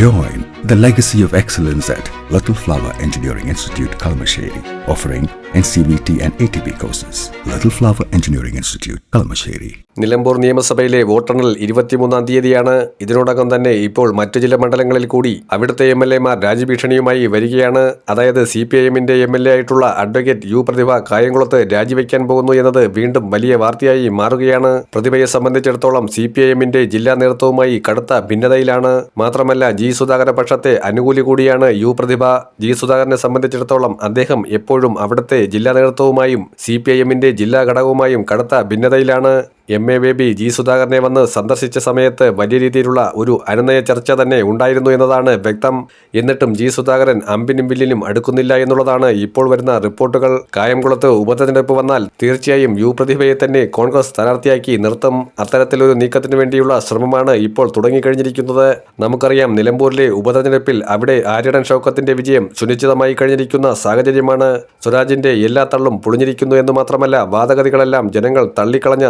Join the legacy of excellence at Little Flower Engineering Institute, Kalamasheri, offering NCVT and ATP courses. Little Flower Engineering Institute, Kalamasheri. Nilambur നിയമസഭയിലെ വോട്ടെണ്ണൽ ഇരുപത്തിമൂന്നാം തീയതിയാണ് ഇതിനോടകം തന്നെ ഇപ്പോൾ മറ്റു ചില മണ്ഡലങ്ങളിൽ കൂടി അവിടുത്തെ എം എൽ എമാർ രാജ്യഭീഷണിയുമായി വരികയാണ് അതായത് സി പി ഐ എമ്മിന്റെ എം എൽ എ ആയിട്ടുള്ള അഡ്വക്കേറ്റ് യു പ്രതിഭ കായംകുളത്ത് രാജിവെക്കാൻ പോകുന്നു എന്നത് വീണ്ടും വലിയ വാർത്തയായി മാറുകയാണ് പ്രതിഭയെ സംബന്ധിച്ചിടത്തോളം സി പി ഐ എമ്മിന്റെ ജില്ലാ നേതൃത്വവുമായി കടുത്ത ഭിന്നതയിലാണ് മാത്രമല്ല ജി സുധാകര പക്ഷത്തെ അനുകൂലി കൂടിയാണ് യു പ്രതിഭ. ജി സുധാകരനെ സംബന്ധിച്ചിടത്തോളം അദ്ദേഹം എപ്പോഴും അവിടുത്തെ ജില്ലാ നേതൃത്വവുമായും സി പി ഐ ജില്ലാ ഘടകവുമായും കടുത്ത ഭിന്നതയിലാണ്. എം എ ബേബി ജി സുധാകരനെ വന്ന് സന്ദർശിച്ച സമയത്ത് വലിയ രീതിയിലുള്ള ഒരു അനുനയ ചർച്ച തന്നെ ഉണ്ടായിരുന്നു എന്നതാണ് വ്യക്തം. എന്നിട്ടും ജി സുധാകരൻ അമ്പിനും വില്ലിനും അടുക്കുന്നില്ല എന്നുള്ളതാണ് ഇപ്പോൾ വരുന്ന റിപ്പോർട്ടുകൾ. കായംകുളത്ത് ഉപതെരഞ്ഞെടുപ്പ് വന്നാൽ തീർച്ചയായും യു പ്രതിഭയെ തന്നെ കോൺഗ്രസ് സ്ഥാനാർത്ഥിയാക്കി നിർത്തും. അത്തരത്തിലൊരു നീക്കത്തിനു വേണ്ടിയുള്ള ശ്രമമാണ് ഇപ്പോൾ തുടങ്ങിക്കഴിഞ്ഞിരിക്കുന്നത്. നമുക്കറിയാം നിലമ്പൂരിലെ ഉപതെരഞ്ഞെടുപ്പിൽ അവിടെ ആര്യടൻ ഷൗക്കത്തിന്റെ വിജയം സുനിശ്ചിതമായി കഴിഞ്ഞിരിക്കുന്ന സാഹചര്യമാണ്. സ്വരാജിന്റെ എല്ലാ തള്ളും പൊളിഞ്ഞിരിക്കുന്നു എന്ന് മാത്രമല്ല വാദഗതികളെല്ലാം ജനങ്ങൾ തള്ളിക്കളഞ്ഞ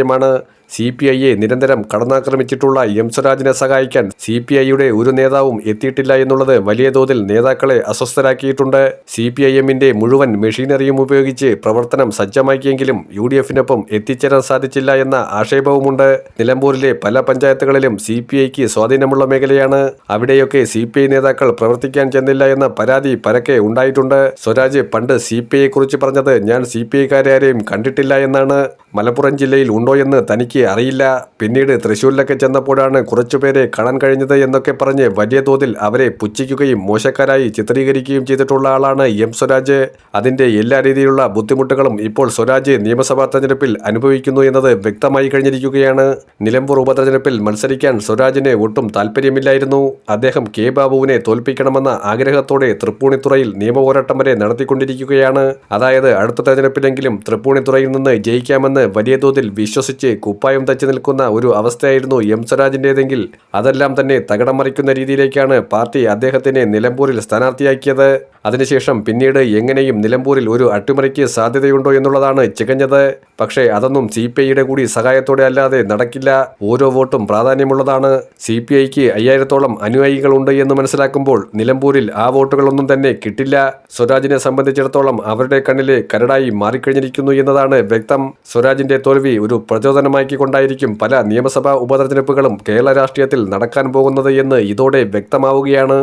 സാഹചര്യമാണ് സി പി ഐയെ നിരന്തരം കടന്നാക്രമിച്ചിട്ടുള്ള എം സ്വരാജിനെ സഹായിക്കാൻ സി പി ഐയുടെ ഒരു നേതാവും എത്തിയിട്ടില്ല എന്നുള്ളത് വലിയ തോതിൽ നേതാക്കളെ അസ്വസ്ഥരാക്കിയിട്ടുണ്ട്. സി പി ഐ എമ്മിന്റെ മുഴുവൻ മെഷീനറിയും ഉപയോഗിച്ച് പ്രവർത്തനം സജ്ജമാക്കിയെങ്കിലും യു ഡി എഫിനൊപ്പം എത്തിച്ചേരാൻ സാധിച്ചില്ല എന്ന ആക്ഷേപവുമുണ്ട്. നിലമ്പൂരിലെ പല പഞ്ചായത്തുകളിലും സി പി ഐക്ക് സ്വാധീനമുള്ള മേഖലയാണ്. അവിടെയൊക്കെ സി പി ഐ നേതാക്കൾ പ്രവർത്തിക്കാൻ ചെന്നില്ല എന്ന പരാതി പരക്കെ ഉണ്ടായിട്ടുണ്ട്. സ്വരാജ് പണ്ട് സി പി ഐയെ കുറിച്ച് പറഞ്ഞത് ഞാൻ സി പി ഐക്കാരെ ആരെയും കണ്ടിട്ടില്ല എന്നാണ്. മലപ്പുറം ജില്ലയിൽ ഉണ്ടോ എന്ന് തനിക്ക് അറിയില്ല. പിന്നീട് തൃശ്ശൂരിലൊക്കെ ചെന്നപ്പോഴാണ് കുറച്ചുപേരെ കാണാൻ കഴിഞ്ഞത് എന്നൊക്കെ പറഞ്ഞ് വലിയ തോതിൽ അവരെ പുച്ഛിക്കുകയും മോശക്കാരായി ചിത്രീകരിക്കുകയും ചെയ്തിട്ടുള്ള ആളാണ് എം സ്വരാജ്. അതിന്റെ എല്ലാ രീതിയിലുള്ള ബുദ്ധിമുട്ടുകളും ഇപ്പോൾ സ്വരാജ് നിയമസഭാ തെരഞ്ഞെടുപ്പിൽ അനുഭവിക്കുന്നു എന്നത് വ്യക്തമായി കഴിഞ്ഞിരിക്കുകയാണ്. നിലമ്പൂർ ഉപതെരഞ്ഞെടുപ്പിൽ മത്സരിക്കാൻ സ്വരാജിന് ഒട്ടും താല്പര്യമില്ലായിരുന്നു അദ്ദേഹം കെ ബാബുവിനെ തോൽപ്പിക്കണമെന്ന ആഗ്രഹത്തോടെ തൃപ്പൂണിത്തുറയിൽ നിയമപോരാട്ടം വരെ നടത്തിക്കൊണ്ടിരിക്കുകയാണ്. അതായത് അടുത്ത തെരഞ്ഞെടുപ്പിലെങ്കിലും തൃപ്പൂണിത്തുറയിൽ നിന്ന് ജയിക്കാമെന്ന് വലിയ തോതിൽ വിശ്വസിച്ച് കുപ്പായം തച്ചു നിൽക്കുന്ന ഒരു അവസ്ഥയായിരുന്നു എം സ്വരാജിന്റെതെങ്കിൽ അതെല്ലാം തന്നെ തകിടം മറിക്കുന്ന രീതിയിലേക്കാണ് പാർട്ടി അദ്ദേഹത്തിനെ നിലമ്പൂരിൽ സ്ഥാനാർത്ഥിയാക്കിയത്. അതിനുശേഷം പിന്നീട് എങ്ങനെയും നിലമ്പൂരിൽ ഒരു അട്ടിമറിക്ക് സാധ്യതയുണ്ടോ എന്നുള്ളതാണ് ചികഞ്ഞത്. പക്ഷേ അതൊന്നും സി പി ഐയുടെ കൂടി സഹായത്തോടെ അല്ലാതെ നടക്കില്ല. ഓരോ വോട്ടും പ്രാധാന്യമുള്ളതാണ്. സി പി ഐക്ക് അയ്യായിരത്തോളം അനുയായികളുണ്ട് എന്ന് മനസ്സിലാക്കുമ്പോൾ നിലമ്പൂരിൽ ആ വോട്ടുകളൊന്നും തന്നെ കിട്ടില്ല. സ്വരാജിനെ സംബന്ധിച്ചിടത്തോളം അവരുടെ കണ്ണിലെ കരടായി മാറിക്കഴിഞ്ഞിരിക്കുന്നു എന്നതാണ് വ്യക്തം. സ്വരാജിന്റെ തോൽവി ഒരു പ്രചോദനമാക്കിക്കൊണ്ടായിരിക്കും പല നിയമസഭാ ഉപതെരഞ്ഞെടുപ്പുകളും കേരള രാഷ്ട്രീയത്തിൽ നടക്കാൻ പോകുന്നത് എന്ന് ഇതോടെ വ്യക്തമാവുകയാണ്.